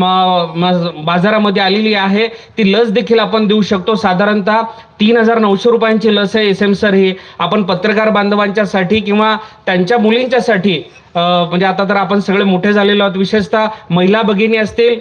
बाजारामध्ये आलेली आहे. ती लस देखील आपण देऊ शकतो. साधारणतः तीन हजार नऊशे रुपयांची लस आहे. एस एम सर ही आपण पत्रकार बांधवांच्यासाठी किंवा त्यांच्या मुलींच्यासाठी म्हणजे आता तर आपण सगळे मोठे झालेलो आहोत. विशेषतः महिला भगिनी असतील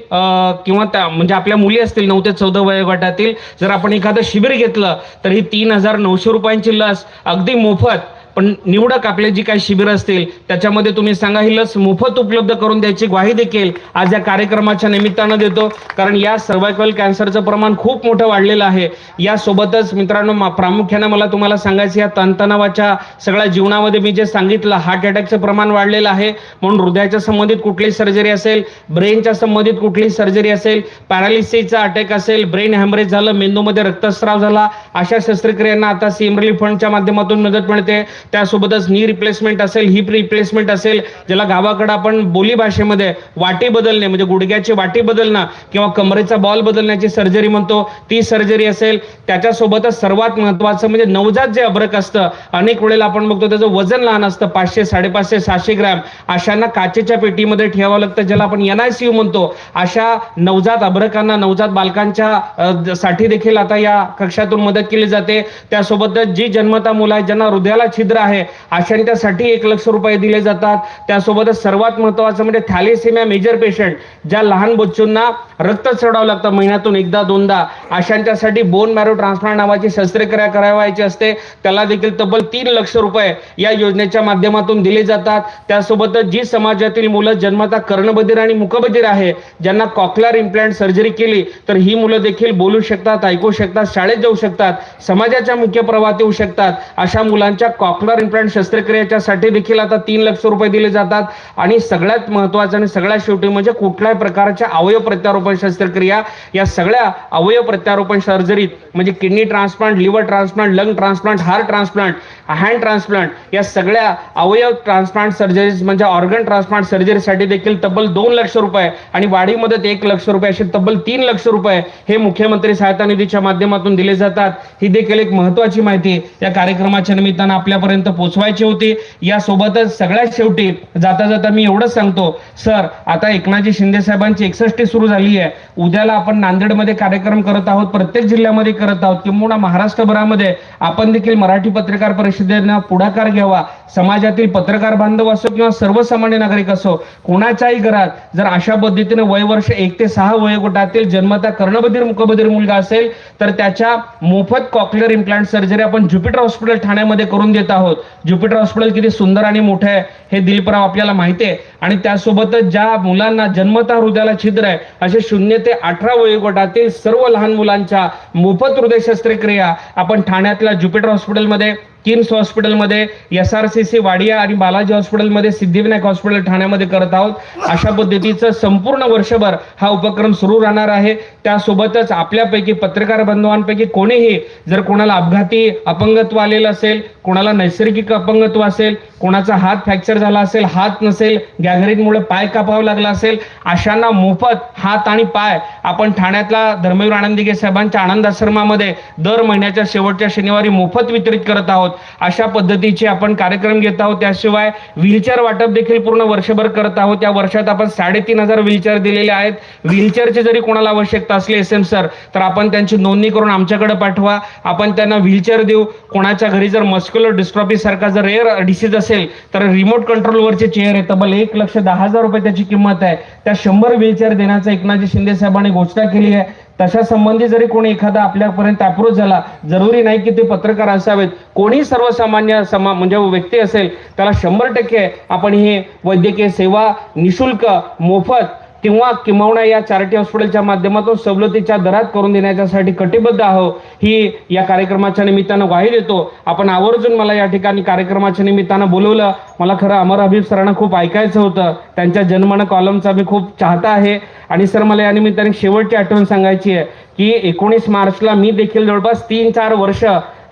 किंवा त्या म्हणजे आपल्या मुली असतील नऊ ते चौदा वयोगटातील जर आपण एखादं शिबिर घेतलं तर ही तीन हजार नऊशे रुपयांची लस अगदी मोफत पण निवडक आपले जी काही शिबिर असतील त्याच्यामध्ये तुम्ही सांगा ही लस मोफत उपलब्ध करून द्यायची ग्वाही देखील आज या कार्यक्रमाच्या निमित्तानं देतो. कारण या सर्वायकल कॅन्सरचं प्रमाण खूप मोठं वाढलेलं आहे. यासोबतच मित्रांनो मा- प्रामुख्यानं मला तुम्हाला सांगायचं या तणतणावाच्या सगळ्या जीवनामध्ये मी जे सांगितलं हार्ट अटॅकचं प्रमाण वाढलेलं आहे. म्हणून हृदयाच्या संबंधित कुठली सर्जरी असेल ब्रेनच्या संबंधित कुठली सर्जरी असेल पॅरालिसिसचा अटॅक असेल ब्रेन हॅमरेज झालं मेंदूमध्ये रक्तस्राव झाला अशा शस्त्रक्रियांना आता सीएम रिलीफ फंडच्या माध्यमातून मदत मिळते. त्यासोबतच नी रिप्लेसमेंट असेल हिप रिप्लेसमेंट असेल ज्याला गावाकडे आपण बोली भाषेमध्ये वाटी बदलणे म्हणजे गुडघ्याची वाटी बदलणं किंवा कमरेचा बॉल बदलण्याची सर्जरी म्हणतो ती सर्जरी असेल त्याच्यासोबतच सर्वात महत्वाचं म्हणजे नवजात जे अब्रक असतं अनेक वेळेला आपण बघतो त्याचं वजन लहान असतं पाचशे साडेपाचशे सहाशे ग्रॅम अशांना काचेच्या पेटीमध्ये ठेवावं लागतं ज्याला आपण एन आय सी यू म्हणतो. अशा नवजात अब्रकांना नवजात बालकांच्या साठी देखील आता या कक्षातून मदत केली जाते. त्यासोबतच जी जन्मता मुलं आहेत ज्यांना हृदयाला छिद्र आहे. अशांच्यासाठी एक लक्ष रुपये दिले जातात. त्यासोबतच सर्वात महत्वाचं म्हणजे थॅलेसेमिया मेजर पेशंट ज्या लहान बच्चूंना रक्त चढावं लागतं महिन्यातून एकदा दोनदा. अशांच्यासाठी बोन मॅरो ट्रान्सप्लांट नावाची शस्त्रक्रिया करावायची असते. त्याला देखील तब्बल तीन लक्ष रुपये या योजनेच्या माध्यमातून दिले जातात. त्यासोबतच जी समाजातील मुलं जन्मता कर्णबधीर आणि मुखबधीर आहे ज्यांना कॉकलर इम्प्लांट सर्जरी केली तर ही मुलं देखील बोलू शकतात ऐकू शकतात शाळेत जाऊ शकतात समाजाच्या मुख्य प्रवाहात येऊ शकतात अशा मुलांच्या कॉक कॉकलर इम्प्लांट शस्त्रक्रियेच्यासाठी देखील आता तीन लक्ष रुपये दिले जातात. आणि सगळ्यात महत्वाचं आणि सगळ्यात शेवटी म्हणजे कुठल्याही प्रकारच्या अवयव प्रत्यारोपण शस्त्रक्रिया या सगळ्या अवयव प्रत्यारोपण सर्जरीत म्हणजे kidney transplant liver transplant lung transplant heart transplant hand transplant या सगळ्या अवयव ट्रान्सप्लांट सर्जरीज म्हणजे ऑर्गन ट्रान्सप्लांट सर्जरीसाठी देखील तब्बल दोन लक्ष रुपये आणि वाढी मदत एक लक्ष रुपये असे तब्बल तीन लक्ष रुपये हे मुख्यमंत्री सहायता निधीच्या माध्यमातून दिले जातात. ही देखील एक महत्वाची माहिती या कार्यक्रमाच्या निमित्तानं आपल्यापर्यंत पोहोचवायची होती. यासोबतच सगळ्यात शेवटी जाता जाता मी एवढंच सांगतो सर आता एकनाथजी शिंदे साहेबांची एकसष्टी सुरू झाली आहे. उद्याला आपण नांदेडमध्ये कार्यक्रम करत आहोत प्रत्येक जिल्ह्यामध्ये करत आहोत किंबहुना महाराष्ट्रभरामध्ये आपण देखील मराठी पत्रकार परिषदेनं पुढाकार घ्यावा. समाजातील पत्रकार बांधव असो किंवा सर्वसामान्य नागरिक असो कोणाच्याही घरात जर अशा पद्धतीने वय वर्ष एक ते सहा वयोगटातील जन्मता कर्णबधीर मुखबधीर मुलगा असेल तर त्याच्या मोफत कॉक्लिअर इम्प्लांट सर्जरी आपण ज्युपिटर हॉस्पिटल ठाण्यामध्ये करून देत आहोत. ज्युपिटर हॉस्पिटल किती सुंदर आणि मोठं आहे हे दिलीपराव आपल्याला माहिती आहे. आणि त्यासोबतच ज्या मुलांना जन्मता हृदयाला छिद्र आहे असे शून्य ते अठरा वयोगटातील सर्व लहान मुलांच्या मोफत हृदय शस्त्रक्रिया आपण ठाण्यातल्या ज्युपिटर हॉस्पिटलमध्ये किम्स हॉस्पिटलमध्ये S R C C Wadia आणि बालाजी हॉस्पिटलमध्ये सिद्धिविनायक हॉस्पिटल ठाण्यामध्ये करत आहोत. अशा पद्धतीचं संपूर्ण वर्षभर हा उपक्रम सुरू राहणार आहे. त्यासोबतच आपल्यापैकी पत्रकार बांधवांपैकी कोणीही जर कोणाला अपघाती अपंगत्व आलेलं असेल कोणाला नैसर्गिक अपंगत्व असेल कोणाचा हात फ्रॅक्चर झाला असेल हात नसेल गॅंग्रीनमुळे पाय कापावा लागला असेल अशांना मोफत हात आणि पाय आपण ठाण्यातला धर्मवीर आनंदिगे साहेबांच्या आनंद आश्रमामध्ये दर महिन्याच्या शेवटच्या शनिवारी मोफत वितरित करत आहोत. अशा पद्धतीचे आपण कार्यक्रम घेत आहोत. त्याशिवाय व्हीलचेअर वाटप देखील पूर्ण वर्षभर करत आहोत. या वर्षात आपण साडेतीन हजार व्हीलचेअर दिलेले आहेत. व्हीलचेअरची जरी कोणाला आवश्यकता असली एस एम सर तर आपण त्यांची नोंदणी करून आमच्याकडे पाठवा. आपण त्यांना व्हीलचेअर देऊ. कोणाच्या घरी जर मस्क्युलर डिस्ट्रॉफी सारखा जर रेअर डिसीज असेल तर रिमोट कंट्रोलवरचे चेअर आहे तब्बल एक लक्ष दहा हजार रुपये त्याची किंमत आहे. त्या शंभर व्हीलचेअर देण्याचा एकनाथजी शिंदे साहेबांनी घोषणा केली आहे. तशा संबंधी जरी कोणी एखादा आपल्यापर्यंत अप्रोच झाला जरुरी नाही की ते पत्रकार असावेत. कोणी सर्वसामान्य समा म्हणजे व्यक्ती असेल त्याला शंभर टक्के आपण ही वैद्यकीय सेवा निशुल्क मोफत किंवा किंबहुना या चॅरिटी हॉस्पिटलच्या माध्यमातून सवलतीच्या दरात करून देण्याच्यासाठी कटिबद्ध आहो ही या कार्यक्रमाच्या निमित्तानं ग्वाही देतो. आपण आवर्जून मला या ठिकाणी कार्यक्रमाच्या निमित्तानं बोलवलं. मला खरं अमर हबीब सरांना खूप ऐकायचं होतं. त्यांच्या जन्मन कॉलमचा मी खूप चाहता आहे. आणि सर मला या निमित्ताने शेवटची आठवण सांगायची आहे की एकोणीस मार्चला मी देखील जवळपास तीन चार वर्ष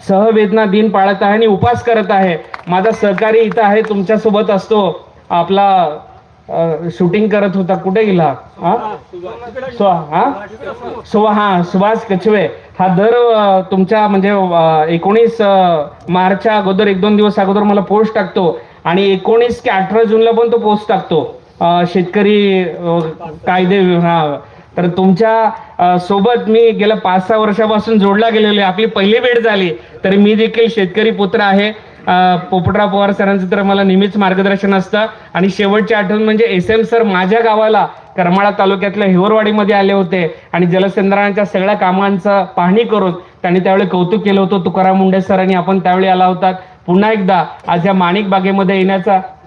सहवेदना दिन पाळत आहे आणि उपास करत आहे. माझा सहकारी इथं आहे तुमच्यासोबत असतो. आपला शूटिंग करत होता. कुठे गेला? हा? सो हा? सो हा सुभाष कछवे. हा दर तुमच्या म्हणजे एकोणीस मार्चच्या अगोदर एक दोन दिवस अगोदर मला पोस्ट टाकतो. आणि एकोणीस ते अठरा जूनला पण तो पोस्ट टाकतो. शेतकरी कायदे हा. तर तुमच्या सोबत मी गेल्या पाच सहा वर्षापासून जोडला गेलेलो आहे. आपली पहिली भेट झाली तरी मी देखील शेतकरी पुत्र आहे. पोपटराव पवार सरांचं तर मला नेहमीच मार्गदर्शन असतं. आणि शेवटची आठवण म्हणजे एस एम सर माझ्या गावाला करमाळा तालुक्यातल्या हिवरवाडीमध्ये आले होते. आणि जलसंधारणाच्या सगळ्या कामांचं पाहणी करून त्यांनी त्यावेळी कौतुक केलं होतं. तुकाराम मुंडे सरांनी आपण त्यावेळी आला होता. पुन्हा एकदा आज या माणिक बागेमध्ये येण्याचा